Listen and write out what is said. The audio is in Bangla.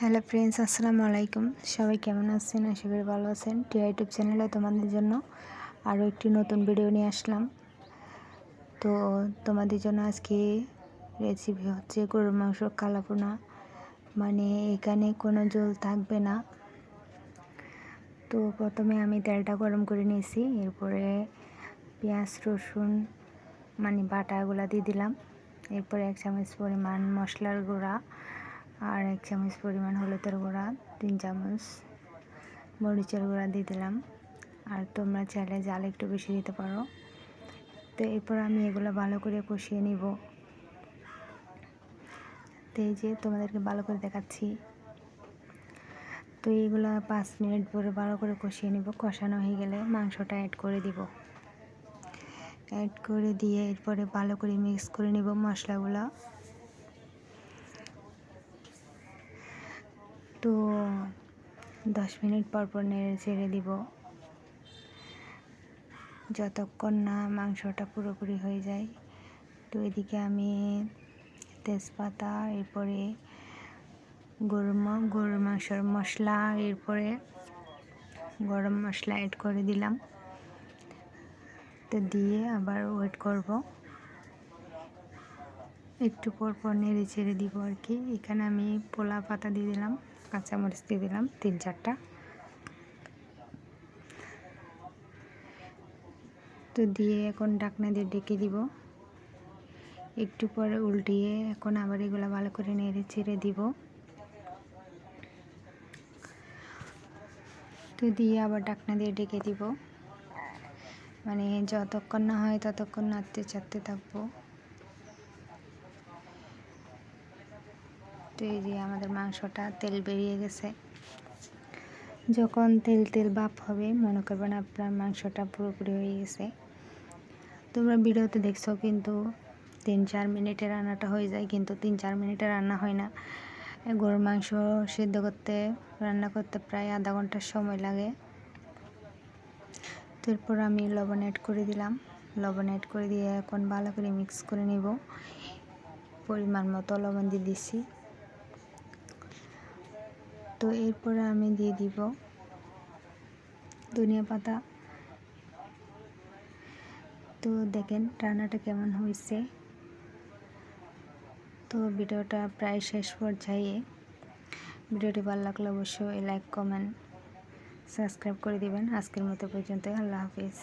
হ্যালো ফ্রেন্ডস, আসসালামু আলাইকুম। সবাই কেমন আছেন? আশা করি ভালো আছেন। টিয়া ইউটিউব চ্যানেলে তোমাদের জন্য আরও একটি নতুন ভিডিও নিয়ে আসলাম। তো তোমাদের জন্য আজকে রেসিপি হচ্ছে গরুর মাংস কালাপোনা। মানে এখানে কোনো জল থাকবে না। তো প্রথমে আমি তেলটা গরম করে নিয়েছি। এরপরে পেঁয়াজ, রসুন মানে বাটাগুলো দিয়ে দিলাম। এরপরে এক চামচ পরিমাণ মশলার গুঁড়া। আর এক চামচ পরিমাণ হলুদের গুঁড়া, তিন চামচ মরিচের গুঁড়া দিয়ে দিলাম। আর তোমরা চাইলে জাল একটু বেশি দিতে পারো। তো এরপর আমি এগুলো ভালো করে কষিয়ে নিব। তো এই যে তোমাদেরকে ভালো করে দেখাচ্ছি। তো এইগুলো পাঁচ মিনিট পরে ভালো করে কষিয়ে নিব। কষানো হয়ে গেলে মাংসটা অ্যাড করে দিব। অ্যাড করে দিয়ে এরপরে ভালো করে মিক্স করে নিব মশলাগুলো। তো দশ মিনিট পর পর নেড়ে ছেড়ে দিব। যতক্ষণ না মাংসটা পুরোপুরি হয়ে যায়। তো এদিকে আমি তেজপাতা, এরপরে গরম গরুর মাংসের মশলা, এরপরে গরম মশলা অ্যাড করে দিলাম। তো দিয়ে আবার ওয়েট করব। একটু পর পর নেড়ে ছেড়ে দিব আর কি। এখানে আমি পোলা পাতা দিয়ে দিলাম। কাঁচামরিচ দিয়ে দিলাম, তিন চারটা। তো দিয়ে এখন ডাকনা দিয়ে ডেকে দিব। একটু পরে উল্টিয়ে এখন আবার এগুলো ভালো করে নেড়ে ছেড়ে দিব। তো দিয়ে আবার ডাকনা দিয়ে ডেকে দিব। মানে যতক্ষণ না হয় ততক্ষণ নাড়তে চাড়তে থাকব। তো এই যে আমাদের মাংসটা তেল বেরিয়ে গেছে। যখন তেল তেল বাপ হবে, মনে করবেন আপনার মাংসটা পুরোপুরি হয়ে গেছে। তোমরা ভিডিওতে দেখছ কিন্তু তিন চার মিনিটে রান্নাটা হয়ে যায়, কিন্তু তিন চার মিনিটে রান্না হয় না। গরুর মাংস সিদ্ধ করতে, রান্না করতে প্রায় আধা ঘণ্টার সময় লাগে। তারপর আমি লবণ অ্যাড করে দিলাম। লবণ অ্যাড করে দিয়ে এখন ভালো করে মিক্স করে নিব। পরিমাণ মতো লবণ দিয়ে দিছি তো এরপরে আমি দিয়ে দিব ধনিয়া পাতা। তো দেখেন রান্নাটা কেমন হয়েছে। তো ভিডিওটা প্রায় শেষ পর্যায়ে। ভিডিওটি ভালো লাগলে অবশ্যই লাইক কমেন্ট সাবস্ক্রাইব করে দিবেন। আজকের মতো পর্যন্ত আল্লাহ হাফিজ।